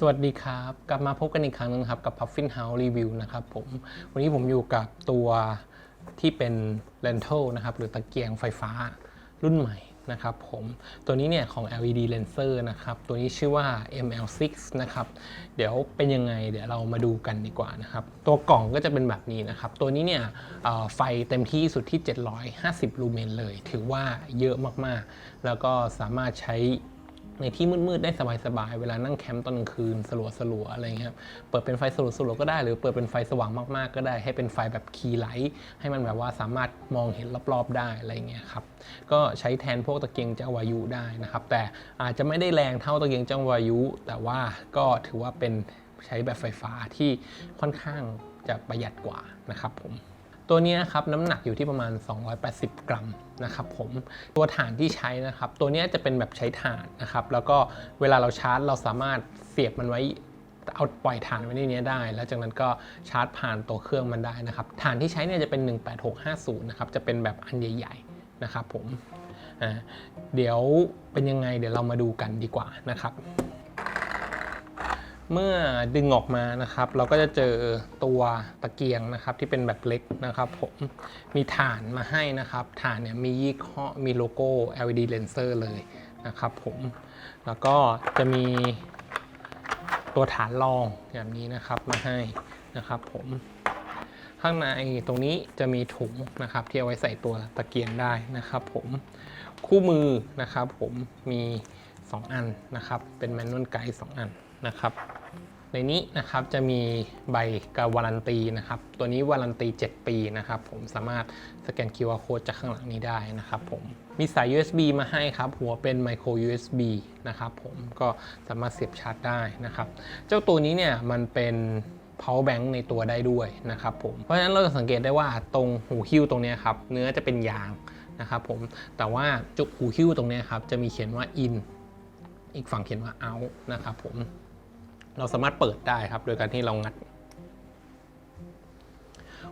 สวัสดีครับ กลับมาพบกันอีกครั้งนึงครับกับ Puffin House Review นะครับผม วันนี้ผมอยู่กับตัวที่เป็น Rental นะครับ หรือตะเกียงไฟฟ้ารุ่นใหม่นะครับผมตัวนี้เนี่ยของ LED Lenser นะครับ ตัวนี้ชื่อว่า ML6 นะครับ เดี๋ยวเป็นยังไงเดี๋ยวเรามาดูกันดีกว่านะครับ ตัวกล่องก็จะเป็นแบบนี้นะครับ ตัวนี้เนี่ยไฟเต็มที่สุดที่ 750 ลูเมนเลย ถือว่าเยอะมากๆ แล้วก็สามารถใช้ ในที่มืดๆได้สบายๆเวลานั่งแคมป์ตอนกลางคืนสลัวๆอะไรเงี้ยครับเปิดเป็นไฟสลัวๆก็ได้ หรือเปิดเป็นไฟสว่างมากๆ ก็ได้ ให้เป็นไฟแบบคีย์ไลท์ให้มันแบบว่าสามารถมองเห็นรอบๆได้อะไรเงี้ยครับก็ใช้แทนพวกตะเกียงเจ้าวายุได้นะครับ แต่อาจจะไม่ได้แรงเท่าตะเกียงเจ้าวายุ แต่ว่าก็ถือว่าเป็นใช้แบบไฟฟ้าที่ค่อนข้างจะประหยัดกว่านะครับผม ตัวนี้นะครับน้ำหนักอยู่ที่ประมาณ 280 กรัมนะครับผมตัวถ่านที่ใช้นะครับตัวนี้จะเป็นแบบใช้ถ่านนะครับแล้วก็เวลาเราชาร์จเราสามารถเสียบมันไว้เอาปล่อยถ่านไว้ในนี้ได้ แล้วจากนั้นก็ชาร์จผ่านตัวเครื่องมันได้นะครับถ่านที่ใช้เนี่ยจะเป็น 18650นะครับจะเป็นแบบอันใหญ่ๆนะครับผมอ่าเดี๋ยวเป็นยังไงเดี๋ยวเรามาดูกันดีกว่านะครับ เมื่อดึงออกมานะครับ เราก็จะเจอตัวตะเกียงนะครับที่เป็นแบบเล็กนะครับผมมีฐานมาให้นะครับฐานเนี่ยมียี่ห้อมีโลโก้ LED Lenser เลยนะครับผมแล้วก็จะมีตัวฐานรองอย่างนี้นะครับมาให้นะครับผมข้างในตรงนี้จะมีถุงนะครับที่เอาไว้ใส่ตัวตะเกียงได้นะครับผมคู่มือนะครับผมมี 2 อันนะครับ เป็นแมนนวลไกด์2อันนะครับ ในนี้นะครับจะมีใบการวารันตีนะครับ ตัวนี้วารันตี 7 ปีนะครับ ผมสามารถสแกน QR code จากข้างหลังนี้ได้นะครับผม มีสาย USB มาให้ครับ หัวเป็น micro USB นะครับผม ก็สามารถเสียบชาร์จได้นะครับ เจ้าตัวนี้เนี่ยมันเป็น power bank ในตัวได้ด้วยนะครับผม เพราะฉะนั้นเราจะสังเกตได้ว่าตรงหูหิ้วตรงนี้ครับ เนื้อจะเป็นยางนะครับผม แต่ว่าจุกหูหิ้วตรงนี้ครับจะมีเขียนว่า in อีกฝั่งเขียนว่า out นะครับผม เราสามารถเปิดได้ครับ โดยการที่เรางัด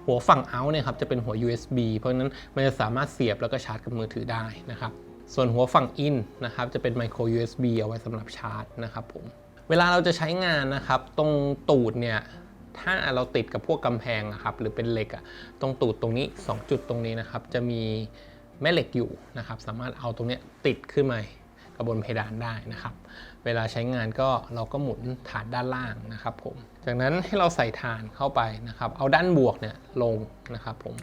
หัวฝั่ง out เนี่ยครับจะเป็นหัว USB เพราะฉะนั้นมันจะสามารถเสียบแล้วก็ชาร์จกับมือถือได้นะครับ ส่วนหัวฝั่ง in นะครับจะเป็น micro USB เอาไว้สำหรับชาร์จนะครับผม เวลาเราจะใช้งานนะครับ ตรงตูดเนี่ยถ้าเราติดกับพวกกำแพงอะครับหรือเป็นเหล็กอะตรงตูดตรงนี้ 2 จุดตรงนี้นะครับ จะมีแม่เหล็กอยู่นะครับ สามารถเอาตรงเนี้ยติดขึ้นมา กับบนเพดานได้นะครับ เวลาใช้งานก็เราก็หมุนฐานด้านล่างนะครับผมจากนั้นให้เราใส่ฐานเข้าไปนะครับ เอาด้านบวกเนี่ยลงนะครับผม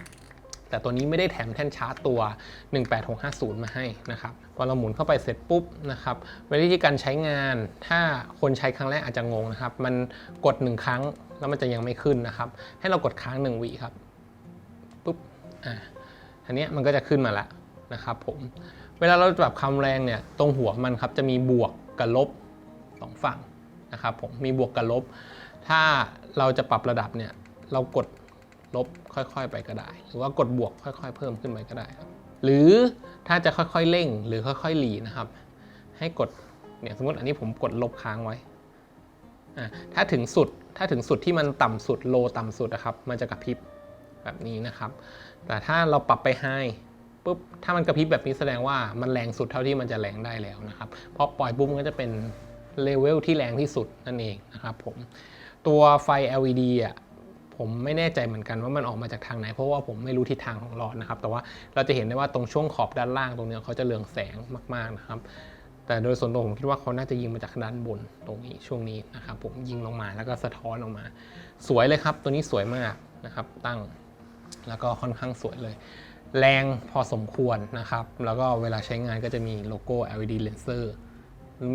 แต่ตัวนี้ไม่ได้แถมแท่นชาร์จตัว 18650 มาให้นะครับพอเราหมุนเข้าไปเสร็จปุ๊บนะครับวิธีการใช้งานถ้าคนใช้ครั้งแรกอาจจะงงนะครับ มันกด 1 ครั้งแล้วมันจะยังไม่ขึ้นนะครับ ให้เรากดค้าง 1วิครับปุ๊บอ่าอันนี้มันก็จะขึ้นมาแล้วนะครับผม เวลาเราปรับความแรงเนี่ยตรงหัวมันครับจะมีบวกกับลบสองฝั่งนะครับผมมีบวกกับลบ ถ้าเราจะปรับระดับเนี่ยเรากดลบค่อยๆ ไปก็ได้ หรือว่ากดบวกค่อยๆ เพิ่มขึ้นไปก็ได้ครับ หรือถ้าจะค่อยๆเร่งหรือค่อยๆหลีนะครับ ให้กดเนี่ยสมมติอันนี้ผมกดลบค้างไว้อะถ้าถึงสุดถ้าถึงสุดที่มันต่ำสุดโลต่ำสุดนะครับ มันจะกระพริบแบบนี้นะครับ แต่ถ้าเราปรับไปไฮ ปุ๊บถ้ามันกระพริบแบบนี้แสดงว่ามันแรงสุดเท่าที่มันจะแรงได้แล้วนะครับพอปล่อยปุ๊บมันก็จะเป็นเลเวลที่แรงที่สุดนั่นเองนะครับผมตัวไฟ LED อะผมไม่แน่ใจเหมือนกันว่ามันออกมาจากทางไหน เพราะว่าผมไม่รู้ทิศทางของหลอดนะครับ แต่ว่าเราจะเห็นได้ว่าตรงช่วงขอบด้านล่างตรงเนี้ยเขาจะเรืองแสงมากๆนะครับ แต่โดยส่วนตัวผมคิดว่าเขาน่าจะยิงมาจากด้านบนตรงนี้ช่วงนี้นะครับ ผมยิงลงมาแล้วก็สะท้อนออกมา สวยเลยครับ ตัวนี้สวยมากนะครับ ตั้งแล้วก็ค่อนข้างสวยเลย แรงพอสมควรนะครับ แล้วก็เวลาใช้งานก็จะมีโลโก้ LED Lenser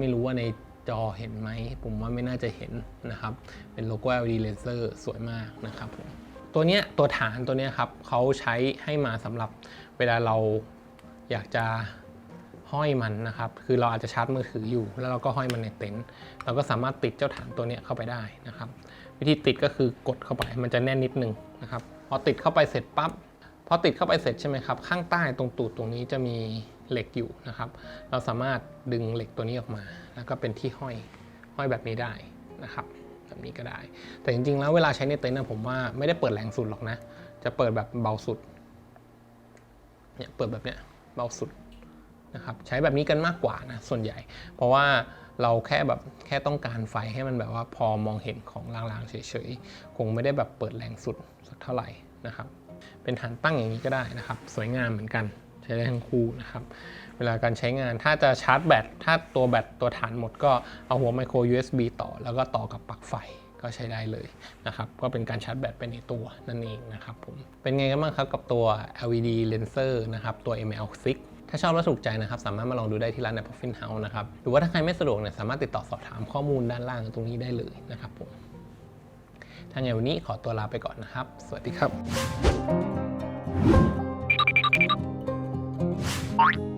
ไม่รู้ว่าในจอเห็นไหม ผมว่าไม่น่าจะเห็นนะครับ เป็นโลโก้ LED Lenser สวยมากนะครับผมตัวเนี้ยตัวฐานตัวเนี้ยครับเขาใช้ให้มาสำหรับเวลาเราอยากจะห้อยมันนะครับ คือเราอาจจะชาร์จมือถืออยู่ แล้วเราก็ห้อยมันในเต็นท์เราก็สามารถติดเจ้าฐานตัวเนี้ยเข้าไปได้นะครับ วิธีติดก็คือกดเข้าไปมันจะแน่นนิดนึงนะครับ พอติดเข้าไปเสร็จปั๊บ พอติดเข้าไปเสร็จใช่ไหมครับ ข้างใต้ตรงตูดตรงนี้จะมีเหล็กอยู่นะครับ เราสามารถดึงเหล็กตัวนี้ออกมา แล้วก็เป็นที่ห้อยห้อยแบบนี้ได้นะครับ แบบนี้ก็ได้ แต่จริงๆ แล้วเวลาใช้ในเต็นท์นะผมว่าไม่ได้เปิดแรงสุดหรอกนะ จะเปิดแบบเบาสุดเนี่ยเปิดแบบเนี้ยเบาสุดนะครับใช้แบบนี้กันมากกว่านะส่วนใหญ่ เพราะว่าเราแค่แบบแค่ต้องการไฟให้มันแบบว่าพอมองเห็นของลางๆเฉยๆ คงไม่ได้แบบเปิดแรงสุดสักเท่าไหร่นะครับ เป็นฐานตั้งอย่างนี้ก็ได้นะครับ สวยงามเหมือนกันใช้ได้ทั้งคู่นะครับ เวลาการใช้งานถ้าจะชาร์จแบตถ้าตัวแบตตัวฐานหมดก็เอาหัวไมโคร USB ต่อ แล้วก็ต่อกับปลั๊กไฟก็ใช้ได้เลยนะครับก็เป็นการชาร์จแบตไปในตัวนั่นเองนะครับผมเป็นไงกันบ้างครับกับตัว LED Lenser นะครับตัว ML6 ถ้าชอบและถูกใจนะครับสามารถมาลองดูได้ที่ร้านใน Puffin House นะครับหรือว่าถ้าใครไม่สะดวกเนี่ยสามารถติดต่อสอบถามข้อมูลด้านล่างตรงนี้ได้เลยนะครับผมถ้าไงวันนี้ขอตัวลาไปก่อนนะครับ สวัสดีครับ Bye.